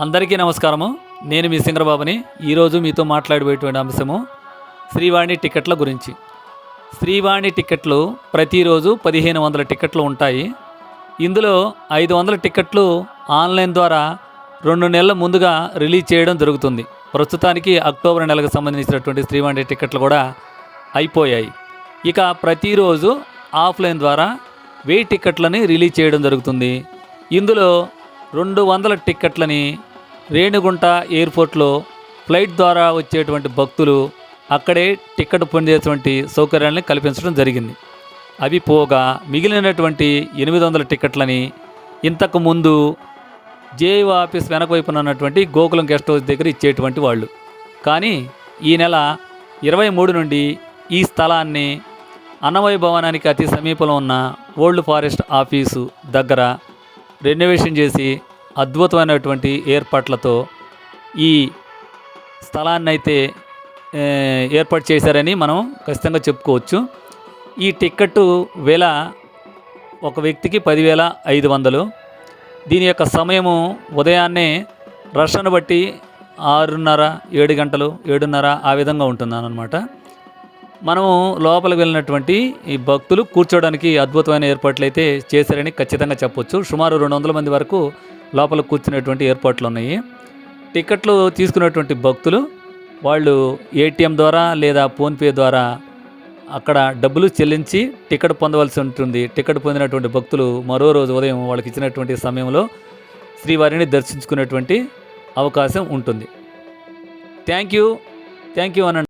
అందరికీ నమస్కారము. నేను మీ సింగరబాబుని. ఈరోజు మీతో మాట్లాడబోయేటువంటి అంశము శ్రీవాణి టికెట్ల గురించి. శ్రీవాణి టికెట్లు ప్రతిరోజు పదిహేను వందల టికెట్లు ఉంటాయి. ఇందులో ఐదు వందల టికెట్లు ఆన్లైన్ ద్వారా రెండు నెలల ముందుగా రిలీజ్ చేయడం జరుగుతుంది. ప్రస్తుతానికి అక్టోబర్ నెలకు సంబంధించినటువంటి శ్రీవాణి టికెట్లు కూడా అయిపోయాయి. ఇక ప్రతిరోజు ఆఫ్లైన్ ద్వారా వెయ్యి టికెట్లని రిలీజ్ చేయడం జరుగుతుంది. ఇందులో రెండు వందల టిక్కెట్లని రేణిగుంట ఎయిర్పోర్ట్లో ఫ్లైట్ ద్వారా వచ్చేటువంటి భక్తులు అక్కడే టికెట్ పొందేటువంటి సౌకర్యాన్ని కల్పించడం జరిగింది. అవి పోగా మిగిలినటువంటి ఎనిమిది వందల టికెట్లని ఇంతకు ముందు జేఈఓ ఆఫీస్ వెనక వైపున ఉన్నటువంటి గోకులం గెస్ట్ హౌస్ దగ్గర ఇచ్చేటువంటి వాళ్ళు. కానీ ఈ నెల ఇరవై మూడు నుండి ఈ స్థలాన్ని అన్నమయ భవనానికి అతి సమీపంలో ఉన్న ఓల్డ్ ఫారెస్ట్ ఆఫీసు దగ్గర రెనోవేషన్ చేసి అద్భుతమైనటువంటి ఏర్పాట్లతో ఈ స్థలాన్ని అయితే ఏర్పాటు చేశారని మనం ఖచ్చితంగా చెప్పుకోవచ్చు. ఈ టిక్కెట్ వేల ఒక వ్యక్తికి పదివేల ఐదు వందలు. దీని యొక్క సమయము ఉదయాన్నే రష్ను బట్టి ఆరున్నర ఏడు గంటలు ఏడున్నర ఆ విధంగా ఉంటున్నాను అనమాట మనము లోపలికి వెళ్ళినటువంటి ఈ భక్తులు కూర్చోవడానికి అద్భుతమైన ఏర్పాట్లు అయితే చేశారని ఖచ్చితంగా చెప్పొచ్చు. సుమారు రెండు వందల మంది వరకు లోపల కూర్చునేటువంటి ఏర్పాట్లు ఉన్నాయి. టికెట్లు తీసుకున్నటువంటి భక్తులు వాళ్ళు ఏటీఎం ద్వారా లేదా ఫోన్పే ద్వారా అక్కడ డబ్బులు చెల్లించి టికెట్ పొందవలసి ఉంటుంది. టికెట్ పొందినటువంటి భక్తులు మరో రోజు ఉదయం వాళ్ళకి ఇచ్చినటువంటి సమయంలో శ్రీవారిని దర్శించుకునేటువంటి అవకాశం ఉంటుంది. Thank you. థ్యాంక్ యూ అనండి.